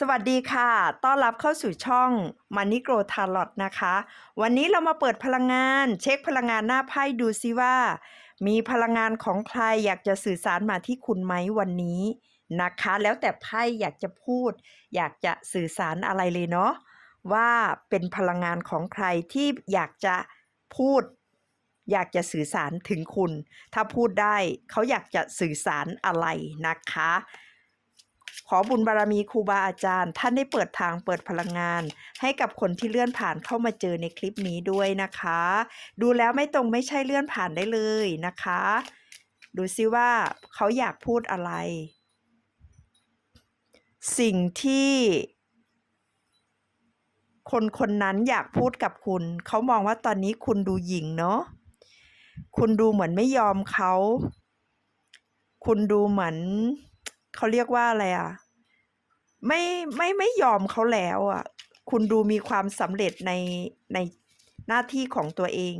สวัสดีค่ะ ต้อนรับเข้าสู่ช่อง Money Grow Tarot นะคะ วันนี้เรามาเปิดพลังงาน เช็คพลังงานหน้าไพ่ดูซิว่า มีพลังงานของใครอยากจะสื่อสารมาที่คุณไหมวันนี้นะคะ แล้วแต่ไพ่อยากจะพูด อยากจะสื่อสารอะไรเลยเนาะ ว่าเป็นพลังงานของใครที่อยากจะพูด อยากจะสื่อสารถึงคุณ ถ้าพูดได้เขาอยากจะสื่อสารอะไรนะคะ ขอบุญบารมีครูบาอาจารย์ ท่านได้เปิดทางเปิดพลังงาน ให้กับคนที่เลื่อนผ่านเข้ามาเจอในคลิปนี้ด้วยนะคะ ดูแล้วไม่ตรงไม่ใช่เลื่อนผ่านได้เลยนะคะ ดูซิว่าเขาอยากพูดอะไร สิ่งที่ คนคนนั้นอยากพูดกับคุณ เขามองว่าตอนนี้คุณดูหยิ่งเนาะคุณดูเหมือนไม่ยอมเขา คุณดูเหมือน เขาเรียกว่าอะไรอะ ไม่ไม่ไม่ยอมเขาแล้วอะ คุณดูมีความสำเร็จในในหน้าที่ของตัวเอง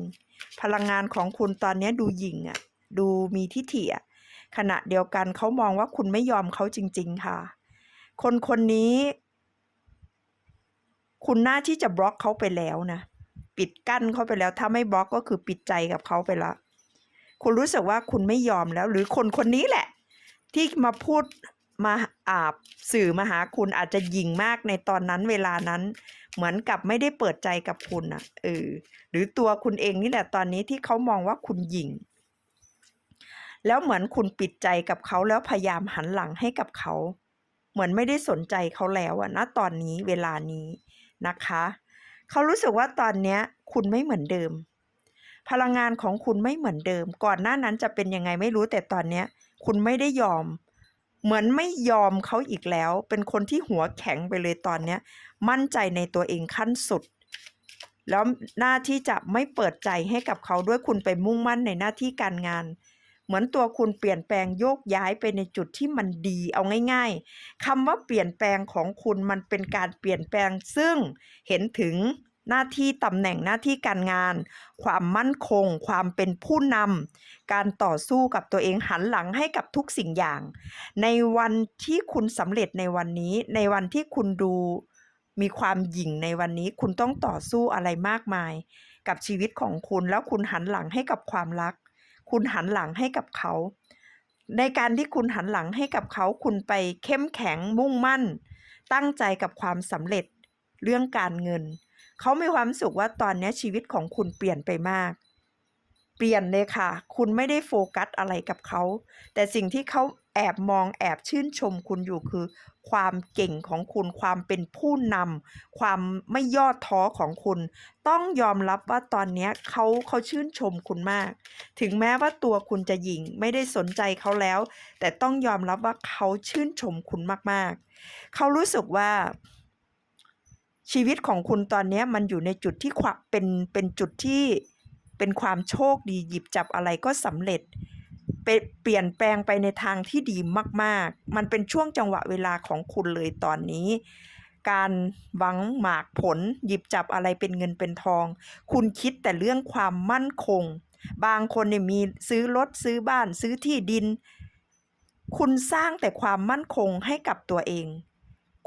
พลังงานของคุณตอนนี้ดูหยิ่งอะ ดูมีทิฐิอะขณะเดียวกันเขามองว่าคุณไม่ยอมเขาจริง ๆ ค่ะ คนคนนี้ คุณน่าที่จะบล็อกเขาไปแล้วนะปิดกั้นเขาไปแล้ว ถ้าไม่บล็อกก็คือปิดใจกับเขาไปล้วคุณรู้สึกว่าคุณไม่ยอมแล้ว หรือคนคนนี้แหละ ที่มาพูดมาอาบสื่อมาหาคุณอาจจะยิงมากในตอนนั้นเวลานั้น เหมือนกับไม่ได้เปิดใจกับคุณอะเออหรือตัวคุณเองนี่แหละตอนนี้ที่เขามองว่าคุณยิงแล้วเหมือนคุณปิดใจกับเขาแล้วพยายามหันหลังให้กับเขา เหมือนไม่ได้สนใจเขาแล้วอะณตอนนี้เวลานี้นะคะ เขารู้สึกว่าตอนเนี้ย คุณไม่เหมือนเดิม พลังงานของคุณไม่เหมือนเดิม ก่อนหน้านั้นจะเป็นยังไงไม่รู้แต่ตอนเนี้ย คุณไม่ได้ยอม เหมือนไม่ยอมเขาอีกแล้ว เป็นคนที่หัวแข็งไปเลยตอนเนี้ย มั่นใจในตัวเองขั้นสุด แล้วหน้าที่จะไม่เปิดใจให้กับเขาด้วยคุณไปมุ่งมั่นในหน้าที่การงาน เหมือนตัวคุณเปลี่ยนแปลงโยกย้ายไปในจุดที่มันดีเอาง่าย ๆคำว่าเปลี่ยนแปลงของคุณมันเป็นการเปลี่ยนแปลงซึ่งเห็นถึง หน้าที่ตำแหน่งหน้าที่การงาน ความมั่นคง ความเป็นผู้นำการต่อสู้กับตัวเองหันหลังให้กับทุกสิ่งอย่าง ในวันที่คุณสำเร็จในวันนี้ ในวันที่คุณดูมีความหยิ่งในวันนี้ คุณต้องต่อสู้อะไรมากมาย กับชีวิตของคุณแล้วคุณหันหลังให้กับความรัก คุณหันหลังให้กับเขา ในการที่คุณหันหลังให้กับเขา คุณไปเข้มแข็งมุ่งมั่น ตั้งใจกับความสำเร็จเรื่องการเงิน เขามีความสุขว่าตอนนี้ชีวิตของคุณเปลี่ยนไปมาก เปลี่ยนเลยค่ะ คุณไม่ได้โฟกัสอะไรกับเขา แต่สิ่งที่เขาแอบมองแอบชื่นชมคุณอยู่คือ ความเก่งของคุณความเป็นผู้นำความไม่ย่อท้อของคุณ ต้องยอมรับว่าตอนนี้เขาเขาชื่นชมคุณมาก ถึงแม้ว่าตัวคุณจะหยิ่งไม่ได้สนใจเขาแล้ว แต่ต้องยอมรับว่าเขาชื่นชมคุณมากๆ เขารู้สึกว่า ชีวิตของคุณตอนนี้มันอยู่ในจุดที่ความเป็นเป็นจุดที่เป็นความโชคดีหยิบจับอะไรก็สำเร็จเปลี่ยนแปลงไปในทางที่ดีมาก ๆ มันเป็นช่วงจังหวะเวลาของคุณเลยตอนนี้ การหวังหมากผลหยิบจับอะไรเป็นเงินเป็นทอง คุณคิดแต่เรื่องความมั่นคง บางคนเนี่ยมีซื้อรถซื้อบ้านซื้อที่ดิน คุณสร้างแต่ความมั่นคงให้กับตัวเอง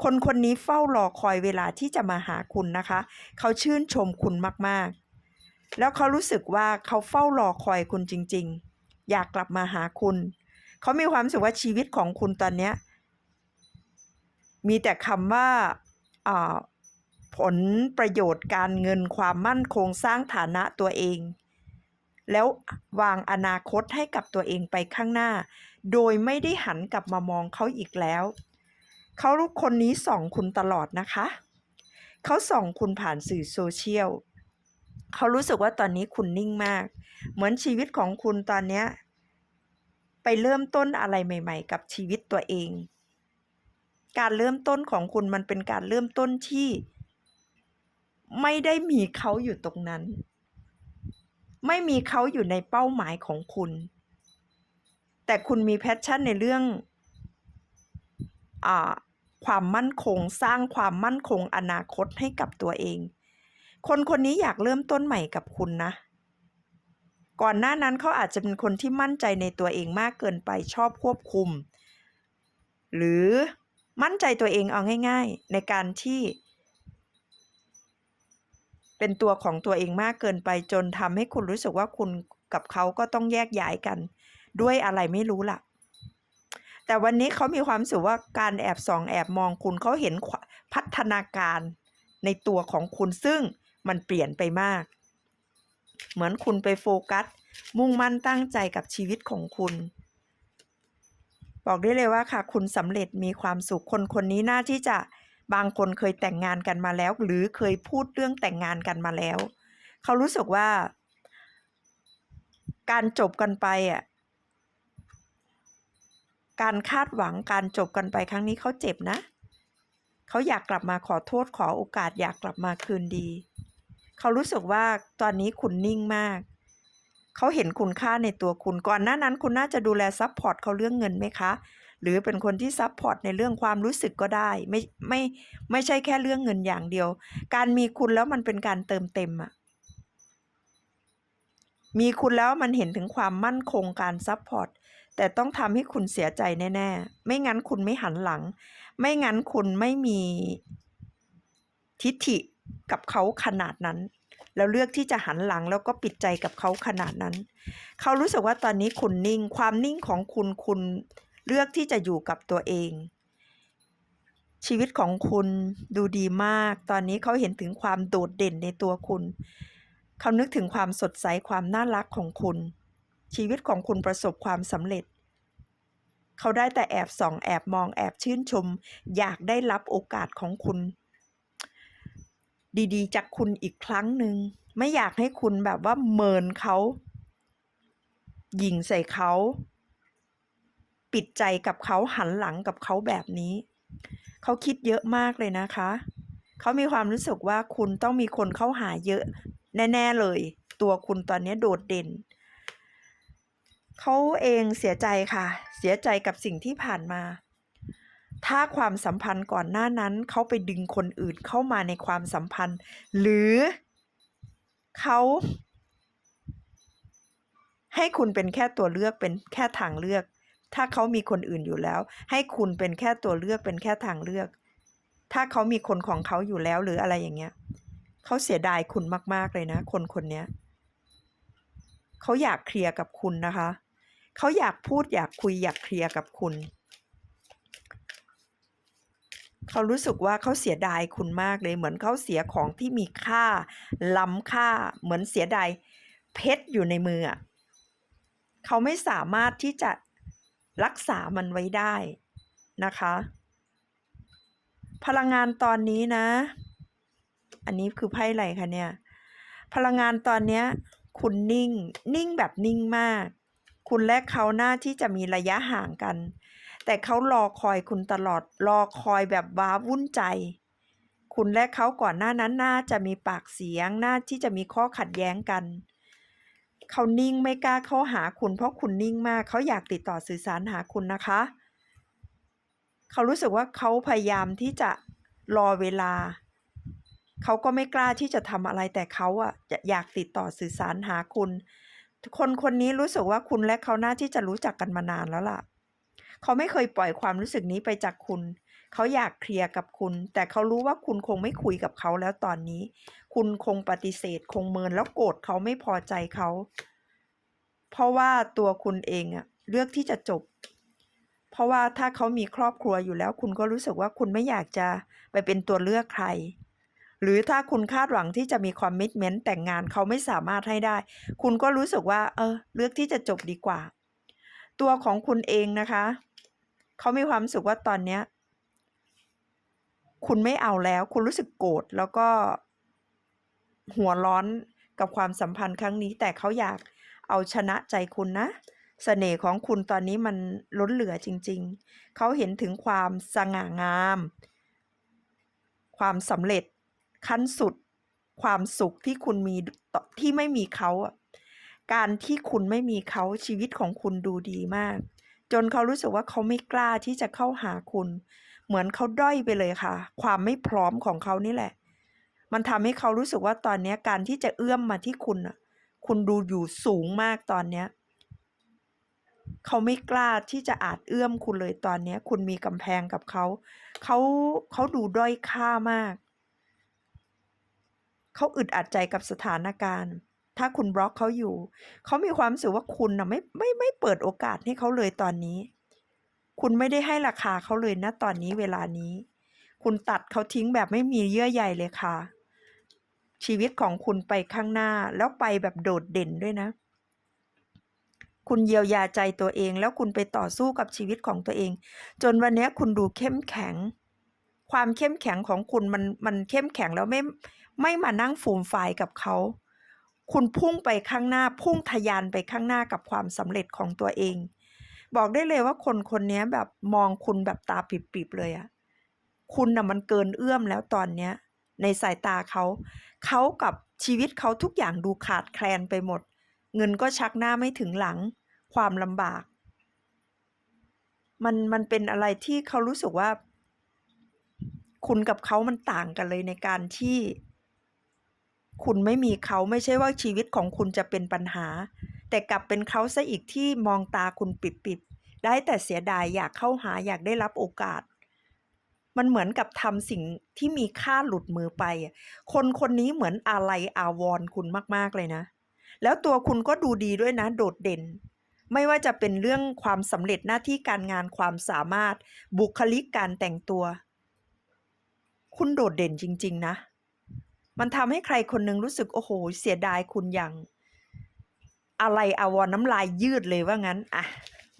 คนคนนี้เฝ้ารอคอยเวลาที่จะมาหาคุณนะคะ เขาชื่นชมคุณมากๆ แล้วเขารู้สึกว่าเขาเฝ้ารอคอยคุณจริง ๆ อยากกลับมาหาคุณ เขามีความรู้สึกว่าชีวิตของคุณตอนนี้มีแต่คำว่าผลประโยชน์การเงินความมั่นคงสร้างฐานะตัวเอง แล้ววางอนาคตให้กับตัวเองไปข้างหน้า โดยไม่ได้หันกลับมามองเขาอีกแล้ว เขาลูกคนนี้ส่องคุณตลอดนะคะ เขาส่องคุณผ่านสื่อโซเชียลเขารู้สึกว่าตอนนี้คุณนิ่งมาก เหมือนชีวิตของคุณตอนเนี้ยไปเริ่มต้นอะไรใหม่ ๆ กับชีวิตตัวเอง การเริ่มต้นของคุณมันเป็นการเริ่มต้นที่ ไม่ได้มีเขาอยู่ตรงนั้น ไม่มีเขาอยู่ในเป้าหมายของคุณ แต่คุณมีแพชชั่นในเรื่อง อ่า ความมั่นคง สร้างความมั่นคงอนาคตให้กับตัวเอง คนคนนี้อยากเริ่มต้นใหม่กับคุณนะ ก่อนหน้านั้นเขาอาจจะเป็นคนที่มั่นใจในตัวเองมากเกินไปชอบควบคุม หรือมั่นใจตัวเองเอาง่าย ๆ ในการที่ เป็นตัวของตัวเองมากเกินไปจนทำให้คุณรู้สึกว่าคุณกับเขาก็ต้องแยกย้ายกัน ด้วยอะไรไม่รู้ล่ะ แต่วันนี้เขามีความสึกว่าการแอบส่องแอบมองคุณเขาเห็นพัฒนาการในตัวของคุณซึ่งมันเปลี่ยนไปมาก เหมือนคุณไปโฟกัส มุ่งมั่นตั้งใจกับชีวิตของคุณ บอกได้เลยว่าค่ะ คุณสำเร็จมีความสุขคนคนนี้น่าที่จะบางคนเคยแต่งงานกันมาแล้ว หรือเคยพูดเรื่องแต่งงานกันมาแล้ว เขารู้สึกว่า การจบกันไปอะ การคาดหวังการจบกันไปครั้งนี้เขาเจ็บนะ เขาอยากกลับมาขอโทษขอโอกาสอยากกลับมาคืนดี เขารู้สึกว่าตอนนี้คุณนิ่งมาก เขาเห็นคุณค่าในตัวคุณก่อนหน้านั้นคุณน่าจะดูแลซัพพอร์ตเขาเรื่องเงินไหมคะ หรือเป็นคนที่ซัพพอร์ตในเรื่องความรู้สึกก็ได้ไม่ไม่ไม่ใช่แค่เรื่องเงินอย่างเดียว การมีคุณแล้วมันเป็นการเติมเต็มอะมีคุณแล้วมันเห็นถึงความมั่นคงการซัพพอร์ต แต่ต้องทำให้คุณเสียใจแน่ๆ ไม่งั้นคุณไม่หันหลัง ไม่งั้นคุณไม่มีทิฐิกับเขาขนาดนั้น แล้วเลือกที่จะหันหลังแล้วก็ปิดใจกับเขาขนาดนั้น เขารู้สึกว่าตอนนี้คุณนิ่ง ความนิ่งของคุณคุณเลือกที่จะอยู่กับตัวเอง ชีวิตของคุณดูดีมาก ตอนนี้เขาเห็นถึงความโดดเด่นในตัวคุณ เขานึกถึงความสดใสความน่ารักของคุณ ชีวิตของคุณประสบความสำเร็จ เขาได้แต่แอบส่องแอบมองแอบชื่นชม อยากได้รับโอกาสของคุณ ดีๆ จากคุณอีกครั้งหนึ่งไม่อยากให้คุณแบบว่าเมินเขาหยิงใส่เขา ปิดใจกับเขาหันหลังกับเขาแบบนี้ เขาคิดเยอะมากเลยนะคะ เขามีความรู้สึกว่าคุณต้องมีคนเข้าหาเยอะ แน่ ๆ เลย ตัวคุณตอนนี้โดดเด่น เขาเองเสียใจค่ะ เสียใจกับสิ่งที่ผ่านมา ถ้าความสัมพันธ์ก่อนหน้านั้นเขาไปดึงคนอื่นเข้ามาในความสัมพันธ์ หรือเขาให้คุณเป็นแค่ตัวเลือกเป็นแค่ทางเลือก ถ้าเขามีคนอื่นอยู่แล้ว ให้คุณเป็นแค่ตัวเลือกเป็นแค่ทางเลือก ถ้าเขามีคนของเขาอยู่แล้วหรืออะไรอย่างเงี้ยเขาเสียดายคุณมาก ๆ เลยนะ คนคนนี้เขาอยากเคลียร์กับคุณนะคะ เขาอยากพูดอยากคุยอยากเคลียร์กับคุณ เขารู้สึกว่าเขาเสียดายคุณมากเลย เหมือนเขาเสียของที่มีค่า ล้ำค่า เหมือนเสียดายเพชรอยู่ในมืออะเขาไม่สามารถที่จะรักษามันไว้ได้นะคะ พลังงานตอนนี้นะ อันนี้คือไพ่อะไรคะเนี่ย พลังงานตอนนี้คุณนิ่ง นิ่งแบบนิ่งมาก คุณและเขาหน้าที่จะมีระยะห่างกัน แต่เขารอคอยคุณตลอด รอคอยแบบว้าวุ่นใจ คุณและเขาก่อนหน้านั้นน่าจะมีปากเสียงน่าที่จะมีข้อขัดแย้งกัน เขานิ่งไม่กล้าเข้าหาคุณ เพราะคุณนิ่งมากเขาอยากติดต่อสื่อสารหาคุณนะคะ เขารู้สึกว่าเขาพยายามที่จะรอเวลาเขาก็ไม่กล้าที่จะทำอะไรแต่เขาอะอยากติดต่อสื่อสารหาคุณ คนคนนี้รู้สึกว่าคุณและเขาน่าที่จะรู้จักกันมานานแล้วล่ะ เขาไม่เคยปล่อยความรู้สึกนี้ไปจากคุณ เขาอยากเคลียร์กับคุณ แต่เขารู้ว่าคุณคงไม่คุยกับเขาแล้วตอนนี้ คุณคงปฏิเสธ คงเมินแล้วโกรธเขาไม่พอใจเขา เพราะว่าตัวคุณเองอะเลือกที่จะจบ เพราะว่าถ้าเขามีครอบครัวอยู่แล้ว คุณก็รู้สึกว่าคุณไม่อยากจะไปเป็นตัวเลือกใคร หรือถ้าคุณคาดหวังที่จะมีความมิตเมนต์แต่งงานเขาไม่สามารถให้ได้ คุณก็รู้สึกว่า เออ เลือกที่จะจบดีกว่า ตัวของคุณเองนะคะ เขามีความสึกว่าตอนเนี้ย คุณไม่เอาแล้ว คุณรู้สึกโกรธแล้วก็ หัวร้อนกับความสัมพันธ์ครั้งนี้ แต่เขาอยากเอาชนะใจคุณนะเสน่ห์ของคุณตอนนี้มันล้นเหลือจริง ๆ เขาเห็นถึงความสง่างาม ความสำเร็จ ขั้นสุดความสุขที่คุณมีที่ไม่มีเขาการที่คุณไม่มีเขาชีวิตของคุณดูดีมาก จนเขารู้สึกว่าเขาไม่กล้าที่จะเข้าหาคุณ เหมือนเขาด้อยไปเลยค่ะ ความไม่พร้อมของเขานี่แหละ มันทำให้เขารู้สึกว่าตอนนี้การที่จะเอื้อมมาที่คุณคุณดูอยู่สูงมากตอนนี้เขาไม่กล้าที่จะอาจเอื้อมคุณเลยตอนนี้คุณมีกำแพงกับเขาเขาเขาดูด้อยค่ามาก เขาอึดอัดใจกับสถานการณ์ ถ้าคุณบล็อกเขาอยู่ เขามีความรู้สึกว่าคุณน่ะไม่ไม่ไม่เปิดโอกาสให้เขาเลยตอนนี้ คุณไม่ได้ให้ราคาเขาเลยนะตอนนี้เวลานี้ คุณตัดเขาทิ้งแบบไม่มีเยื่อใยเลยค่ะ ชีวิตของคุณไปข้างหน้าแล้วไปแบบโดดเด่นด้วยนะคุณเยียวยาใจตัวเอง แล้วคุณไปต่อสู้กับชีวิตของตัวเอง จนวันนี้คุณดูเข้มแข็ง ความเข้มแข็งของคุณมันมันเข้มแข็งแล้วไม่ ไม่มานั่งฟูมฟายกับเขา คุณพุ่งไปข้างหน้าพุ่งทะยานไปข้างหน้ากับความสำเร็จของตัวเอง บอกได้เลยว่าคนคนนี้แบบมองคุณแบบตาปิบๆเลยอะคุณน่ะมันเกินเอื้อมแล้วตอนเนี้ย ในสายตาเขา เขากับชีวิตเขาทุกอย่างดูขาดแคลนไปหมด เงินก็ชักหน้าไม่ถึงหลัง ความลำบาก มันมันเป็นอะไรที่เขารู้สึกว่า คุณกับเขามันต่างกันเลยในการที่ คุณไม่มีเขาไม่ใช่ว่าชีวิตของคุณจะเป็นปัญหา แต่กลับเป็นเขาซะอีกที่มองตาคุณปิดๆได้แต่เสียดายอยากเข้าหาอยากได้รับโอกาส มันเหมือนกับทำสิ่งที่มีค่าหลุดมือไป คนคนนี้เหมือนอาลัยอาวรคุณมากๆเลยนะ แล้วตัวคุณก็ดูดีด้วยนะ โดดเด่น ไม่ว่าจะเป็นเรื่องความสำเร็จหน้าที่การงานความสามารถ บุคลิกการแต่งตัว คุณโดดเด่นจริง ๆ นะ มันทำให้ใครคนหนึ่งรู้สึกโอ้โห เสียดายคุณอย่าง อะไรอาวรน้ำลายยืดเลยว่างั้นอะ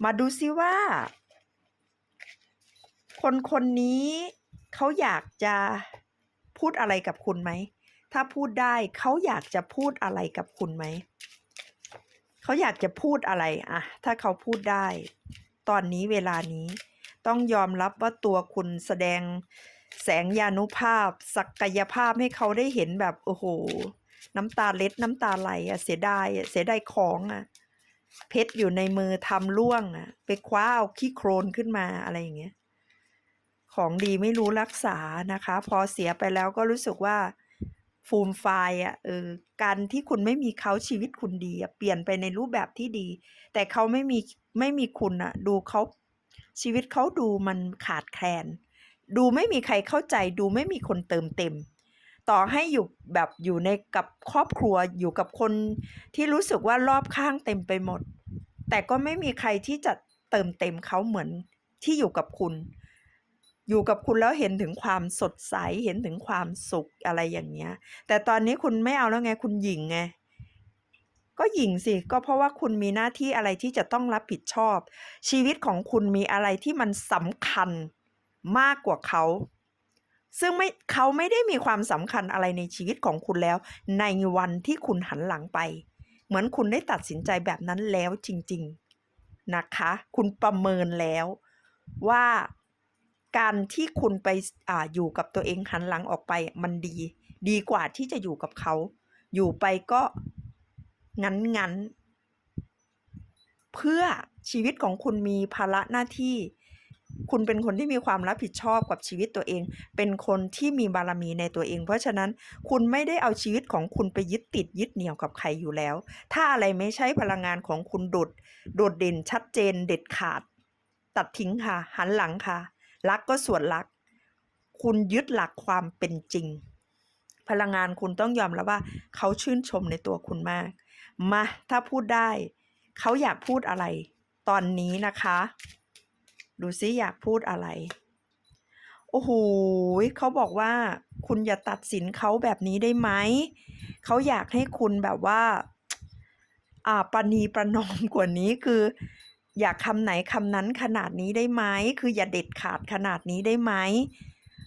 มาดูซิว่า คนคนนี้เขาอยากจะพูดอะไรกับคุณไหม ถ้าพูดได้เขาอยากจะพูดอะไรกับคุณไหม เขาอยากจะพูดอะไรอะถ้าเขาพูดได้ ตอนนี้เวลานี้ต้องยอมรับว่าตัวคุณแสดง แสงยานุภาพ ศักยภาพให้เขาได้เห็นแบบโอ้โห น้ำตาเล็ดน้ำตาไหลอะเสียดายอะเสียดายของอะเพชรอยู่ในมือทำล่วงอะไปคว้าเอาขี้โครนขึ้นมาอะไรอย่างเงี้ยของดีไม่รู้รักษานะคะ พอเสียไปแล้วก็รู้สึกว่าฟูมไฟายอะเออการที่คุณไม่มีเขาชีวิตคุณดีเปลี่ยนไปในรูปแบบที่ดี แต่เขาไม่มีไม่มีคุณอะ ดูเขาชีวิตเขาดูมันขาดแคลน ดูไม่มีใครเข้าใจ ดูไม่มีคนเติมเต็ม ต่อให้อยู่แบบอยู่ในกับครอบครัวอยู่กับคนที่รู้สึกว่ารอบข้างเต็มไปหมด แต่ก็ไม่มีใครที่จะเติมเต็มเขาเหมือนที่อยู่กับคุณ อยู่กับคุณแล้วเห็นถึงความสดใสเห็นถึงความสุขอะไรอย่างเงี้ย แต่ตอนนี้คุณไม่เอาแล้วไงคุณหยิงไงก็หยิงสิก็เพราะว่าคุณมีหน้าที่อะไรที่จะต้องรับผิดชอบ ชีวิตของคุณมีอะไรที่มันสำคัญ มากกว่าเขา ซึ่งไม่เขาไม่ได้มีความสำคัญอะไรในชีวิตของคุณแล้ว ในวันที่คุณหันหลังไป เหมือนคุณได้ตัดสินใจแบบนั้นแล้วจริง ๆนะคะ คุณประเมินแล้วว่าการที่คุณไปอาอยู่กับตัวเองหันหลังออกไปมันดี ดีกว่าที่จะอยู่กับเขา อยู่ไปก็งั้นงั้นเพื่อชีวิตของคุณมีภาระหน้าที่ คุณเป็นคนที่มีความรับผิดชอบกับชีวิตตัวเอง เป็นคนที่มีบารมีในตัวเอง เพราะฉะนั้นคุณไม่ได้เอาชีวิตของคุณไปยึดติดยึดเหนี่ยวกับใครอยู่แล้ว ถ้าอะไรไม่ใช่พลังงานของคุณโดดโดดเด่นชัดเจนเด็ดขาด ตัดทิ้งค่ะ หันหลังค่ะ รักก็ส่วนรัก คุณยึดหลักความเป็นจริง พลังงานคุณต้องยอมรับว่า เขาชื่นชมในตัวคุณมาก มาถ้าพูดได้ เขาอยากพูดอะไร ตอนนี้นะคะ ดูซิอยากพูดอะไร โอ้โหเขาบอกว่า คุณอย่าตัดสินเขาแบบนี้ได้ไหม เขาอยากให้คุณแบบว่า อ่าประนีประนอมกว่านี้คือ อยากคำไหนคำนั้นขนาดนี้ได้ไหม คืออย่าเด็ดขาดขนาดนี้ได้ไหม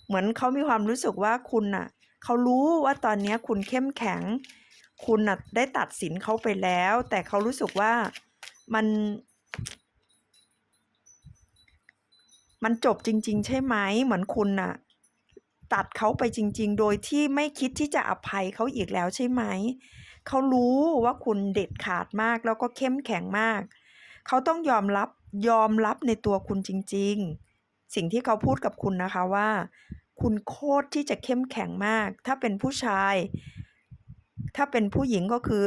เหมือนเขามีความรู้สึกว่าคุณน่ะ เขารู้ว่าตอนนี้คุณเข้มแข็ง คุณน่ะได้ตัดสินเขาไปแล้ว แต่เขารู้สึกว่ามัน มันจบจริง ๆ ใช่ไหมเหมือนคุณน่ะ ตัดเขาไปจริง ๆ โดยที่ไม่คิดที่จะอภัยเขาอีกแล้วใช่ไหมเขารู้ว่าคุณเด็ดขาดมากแล้วก็เข้มแข็งมาก เขาต้องยอมรับยอมรับในตัวคุณจริง ๆ สิ่งที่เขาพูดกับคุณนะคะว่า คุณโคตรที่จะเข้มแข็งมาก ถ้าเป็นผู้ชาย ถ้าเป็นผู้หญิงก็คือ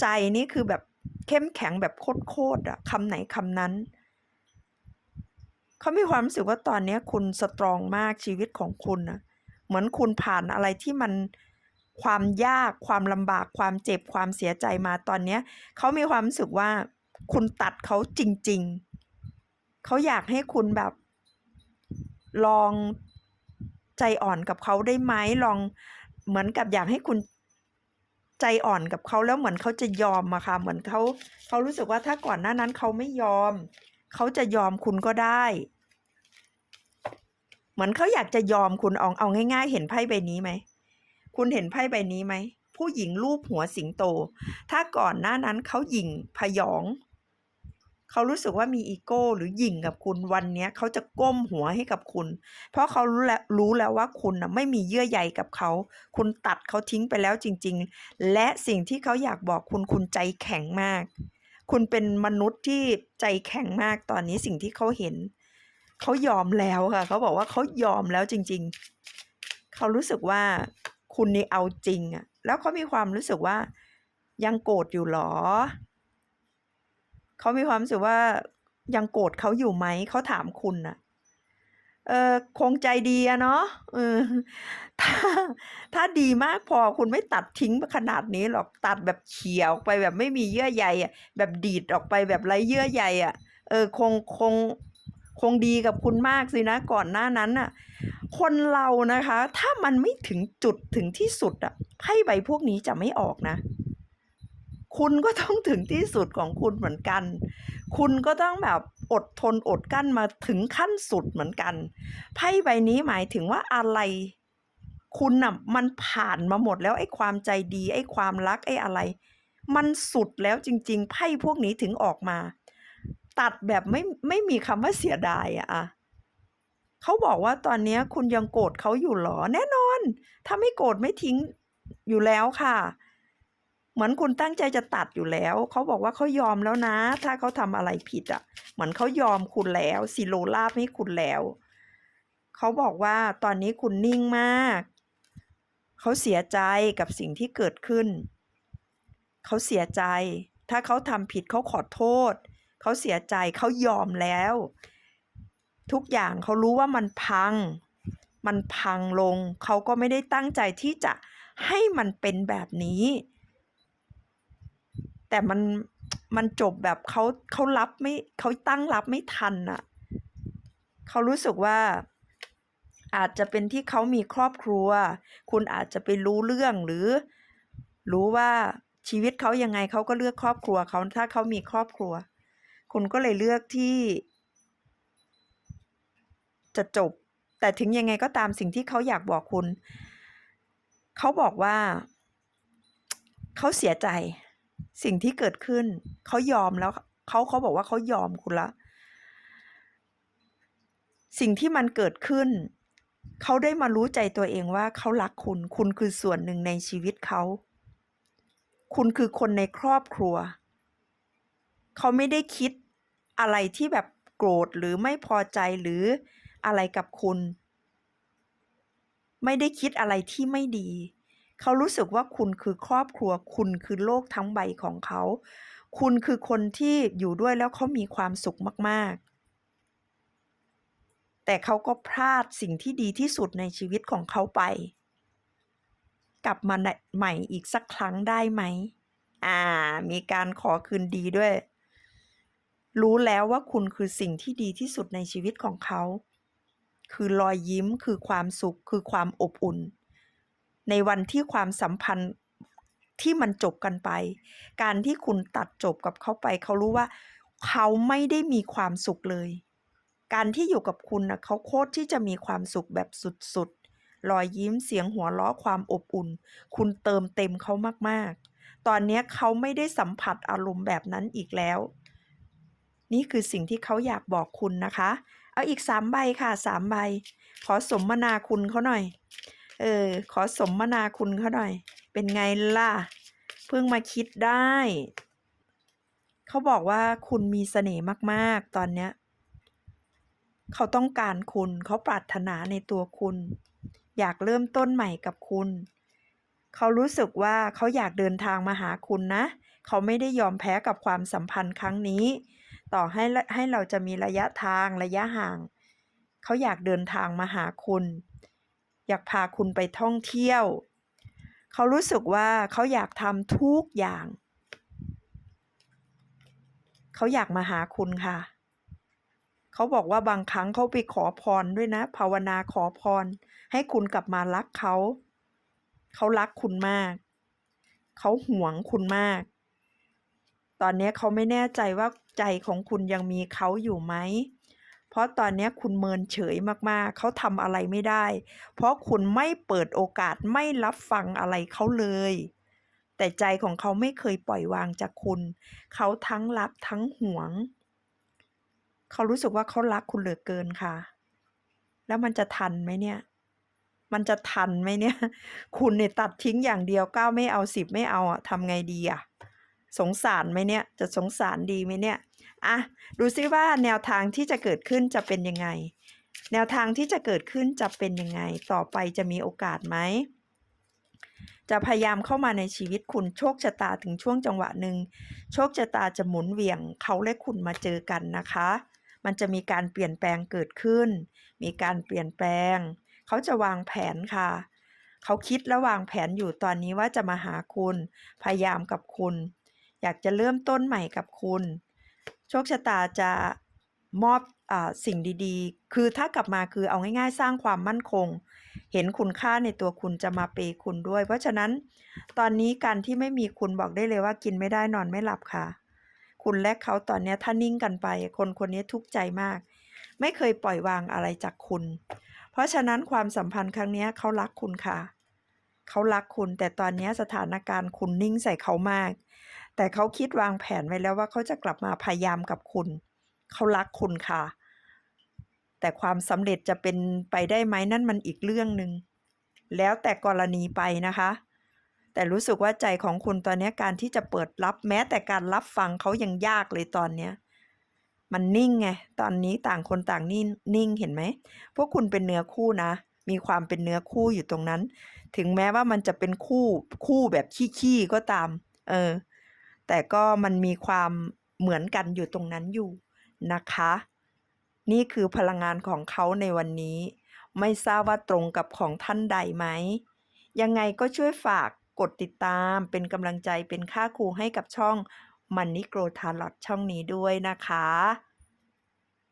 ใจนี่คือแบบเข้มแข็งแบบโคตรๆอะคำไหนคำนั้น เขามีความรู้สึกว่าตอนเนี้ยคุณสตรองมากชีวิตของคุณนะเหมือนคุณผ่านอะไรที่มันความยากความลำบากความเจ็บความเสียใจมาตอนเนี้ยเขามีความรู้สึกว่าคุณตัดเขาจริง ๆ เขาอยากให้คุณแบบลองใจอ่อนกับเขาได้ไหมลองเหมือนกับอยากให้คุณใจอ่อนกับเขาแล้วเหมือนเขาจะยอมอะค่ะเหมือนเขาเขารู้สึกว่าถ้าก่อนหน้านั้นเขาไม่ยอม เขาจะยอมคุณก็ได้ เหมือนเขาอยากจะยอมคุณเอาเอาง่าย ๆ เห็นไพ่ใบนี้ไหมคุณเห็นไพ่ใบนี้ไหมผู้หญิงรูปหัวสิงโต ถ้าก่อนหน้านั้นเขาหยิ่งพยองเขารู้สึกว่ามีอีโก้หรือหยิ่งกับคุณวันเนี้ยเขาจะก้มหัวให้กับคุณ เพราะเขารู้แล้วรู้แล้วว่าคุณนะไม่มีเยื่อใยกับเขา คุณตัดเขาทิ้งไปแล้วจริง ๆ และสิ่งที่เขาอยากบอกคุณคุณใจแข็งมาก คุณเป็นมนุษย์ที่ใจแข็งมากตอนนี้สิ่งที่เขาเห็น เขายอมแล้วค่ะเขาบอกว่าเขายอมแล้วจริง ๆ เขารู้สึกว่าคุณนี่เอาจริงอะแล้วเขามีความรู้สึกว่ายังโกรธอยู่หรอ เขามีความรู้สึกว่ายังโกรธเขาอยู่ไหม เขาถามคุณน่ะ เออคงใจดีอะเนาะเออถ้าถ้าดีมากพอคุณไม่ตัดทิ้งขนาดนี้หรอก ตัดแบบเขี่ยออกไปแบบไม่มีเยื่อใยอะแบบดีดออกไปแบบไร้เยื่อใยอะเออคงคง คงดีกับคุณมากสินะ ก่อนหน้านั้นน่ะ คนเรานะคะ ถ้ามันไม่ถึงจุดถึงที่สุดอะไพ่ใบพวกนี้จะไม่ออกนะ คุณก็ต้องถึงที่สุดของคุณเหมือนกัน คุณก็ต้องแบบอดทนอดกลั้นมาถึงขั้นสุดเหมือนกันไพ่ใบนี้หมายถึงว่าอะไรคุณน่ะมันผ่านมาหมดแล้วไอ้ความใจดี ไอ้ความรักไอ้อะไร มันสุดแล้วจริง ๆ ไพ่พวกนี้ถึงออกมา ตัดแบบไม่ไม่มีคำว่าเสียดายอะอะเขาบอกว่าตอนนี้คุณยังโกรธเขาอยู่เหรอ แน่นอน ถ้าไม่โกรธไม่ทิ้งอยู่แล้วค่ะ เหมือนคุณตั้งใจจะตัดอยู่แล้ว เขาบอกว่าเขายอมแล้วนะ ถ้าเขาทำอะไรผิดอะ เหมือนเขายอมคุณแล้วสิโลลาบให้คุณแล้ว เขาบอกว่าตอนนี้คุณนิ่งมาก เขาเสียใจกับสิ่งที่เกิดขึ้น เขาเสียใจ ถ้าเขาทำผิดเขาขอโทษ เขาเสียใจเขายอมแล้ว ทุกอย่างเขารู้ว่ามันพัง มันพังลง เขาก็ไม่ได้ตั้งใจที่จะให้มันเป็นแบบนี้ แต่มันมันจบแบบเขาเขารับไม่เขาตั้งรับไม่ทันอะเขารู้สึกว่าอาจจะเป็นที่เขามีครอบครัว คุณอาจจะไปรู้เรื่องหรือ รู้ว่าชีวิตเขายังไงเขาก็เลือกครอบครัวเขาถ้าเขามีครอบครัว คุณก็เลยเลือกที่ จะจบ แต่ถึงยังไงก็ตามสิ่งที่เขาอยากบอกคุณ เขาบอกว่า เขาเสียใจ สิ่งที่เกิดขึ้น เขายอมแล้วเขาเขาบอกว่าเขายอมคุณละ สิ่งที่มันเกิดขึ้น เขาได้มารู้ใจตัวเองว่าเขารักคุณ คุณคือส่วนหนึ่งในชีวิตเขาคุณคือคนในครอบครัว เขาไม่ได้คิด อะไรที่แบบโกรธหรือไม่พอใจหรืออะไรกับคุณ ไม่ได้คิดอะไรที่ไม่ดี เขารู้สึกว่าคุณคือครอบครัว คุณคือโลกทั้งใบของเขา คุณคือคนที่อยู่ด้วยแล้วเขามีความสุขมากๆ แต่เขาก็พลาดสิ่งที่ดีที่สุดในชีวิตของเขาไป กลับมาใหม่อีกสักครั้งได้ไหม อ่า มีการขอคืนดีด้วย รู้แล้วว่าคุณคือสิ่งที่ดีที่สุดในชีวิตของเขา คือรอยยิ้มคือความสุขคือความอบอุ่น ในวันที่ความสัมพันธ์ที่มันจบกันไป การที่คุณตัดจบกับเขาไป เขารู้ว่า เขาไม่ได้มีความสุขเลย การที่อยู่กับคุณนะเขาโคตรที่จะมีความสุขแบบสุดๆรอยยิ้มเสียงหัวเราะความอบอุ่น คุณเติมเต็มเขามากๆ ตอนนี้เขาไม่ได้สัมผัสอารมณ์แบบนั้นอีกแล้ว นี่คือสิ่งที่เขาอยากบอกคุณนะคะ เอาอีกสามใบค่ะสามใบ ขอสมนาคุณเขาหน่อย เออ ขอสมนาคุณเขาหน่อย เป็นไงล่ะ เพิ่งมาคิดได้ เขาบอกว่าคุณมีเสน่ห์มากๆ ตอนเนี้ย เขาต้องการคุณ เขาปรารถนาในตัวคุณ อยากเริ่มต้นใหม่กับคุณ เขารู้สึกว่าเขาอยากเดินทางมาหาคุณนะ เขาไม่ได้ยอมแพ้กับความสัมพันธ์ครั้งนี้ ต่อให้ให้เราจะมีระยะทางระยะห่าง เขาอยากเดินทางมาหาคุณ อยากพาคุณไปท่องเที่ยว เขารู้สึกว่าเขาอยากทำทุกอย่าง เขาอยากมาหาคุณค่ะ เขาบอกว่าบางครั้งเขาไปขอพรด้วยนะ ภาวนาขอพร ให้คุณกลับมารักเขา เขารักคุณมาก เขาหวงคุณมากตอนนี้เขาไม่แน่ใจว่า ใจของคุณยังมีเขาอยู่ไหม เพราะตอนนี้คุณเมินเฉยมากๆ เขาทำอะไรไม่ได้ เพราะคุณไม่เปิดโอกาสไม่รับฟังอะไรเขาเลย แต่ใจของเขาไม่เคยปล่อยวางจากคุณ เขาทั้งรักทั้งหวง เขารู้สึกว่าเขารักคุณเหลือเกินค่ะ แล้วมันจะทันไหมเนี่ยมันจะทันไหมเนี่ย คุณเนี่ยตัดทิ้งอย่างเดียวก้าไม่เอาสิบไม่เอาอะทำไงดีอะ สงสารไหมเนี่ย จะสงสารดีไหมเนี่ยอะดูซิว่าแนวทางที่จะเกิดขึ้นจะเป็นยังไง แนวทางที่จะเกิดขึ้นจะเป็นยังไง ต่อไปจะมีโอกาสไหมจะพยายามเข้ามาในชีวิตคุณโชคชะตาถึงช่วงจังหวะหนึ่งโชคชะตาจะหมุนเวี่ยงเขาและคุณมาเจอกันนะคะ มันจะมีการเปลี่ยนแปลงเกิดขึ้น มีการเปลี่ยนแปลง เขาจะวางแผนค่ะ เขาคิดและวางแผนอยู่ตอนนี้ว่าจะมาหาคุณ พยายามกับคุณ อยากจะเริ่มต้นใหม่กับคุณ โชคชะตาจะมอบอสิ่งดีๆ คือถ้ากลับมาคือเอาง่ายๆ สร้างความมั่นคง เห็นคุณค่าในตัวคุณจะมาเปย์คุณด้วย เพราะฉะนั้นตอนนี้การที่ไม่มีคุณบอกได้เลยว่ากินไม่ได้นอนไม่หลับค่ะ คุณและเขาตอนนี้ถ้านิ่งกันไป คนคนนี้ทุกข์ใจมาก ไม่เคยปล่อยวางอะไรจากคุณ เพราะฉะนั้นความสัมพันธ์ครั้งนี้เขารักคุณค่ะ เขารักคุณแต่ตอนนี้สถานการณ์คุณนิ่งใส่เขามาก แต่เขาคิดวางแผนไว้แล้วว่าเขาจะกลับมาพยายามกับคุณ เขารักคุณค่ะ แต่ความสำเร็จจะเป็นไปได้ไหมนั่นมันอีกเรื่องหนึ่งแล้วแต่กรณีไปนะคะ แต่รู้สึกว่าใจของคุณตอนนี้การที่จะเปิดรับแม้แต่การรับฟังเขายังยากเลยตอนเนี้ยมันนิ่งไง ตอนนี้ต่างคนต่างนิ่งนิ่งเห็นไหม พวกคุณเป็นเนื้อคู่นะ มีความเป็นเนื้อคู่อยู่ตรงนั้น ถึงแม้ว่ามันจะเป็นคู่คู่แบบขี้ๆก็ตาม เออ แต่ก็มันมีความเหมือนกันอยู่ตรงนั้นอยู่นะคะ นี่คือพลังงานของเขาในวันนี้ ไม่ทราบว่าตรงกับของท่านใดไหม ยังไงก็ช่วยฝากกดติดตามเป็นกำลังใจเป็นค่าครูให้กับช่องมันนิโกรทาร์ลอดช่องนี้ด้วยนะคะ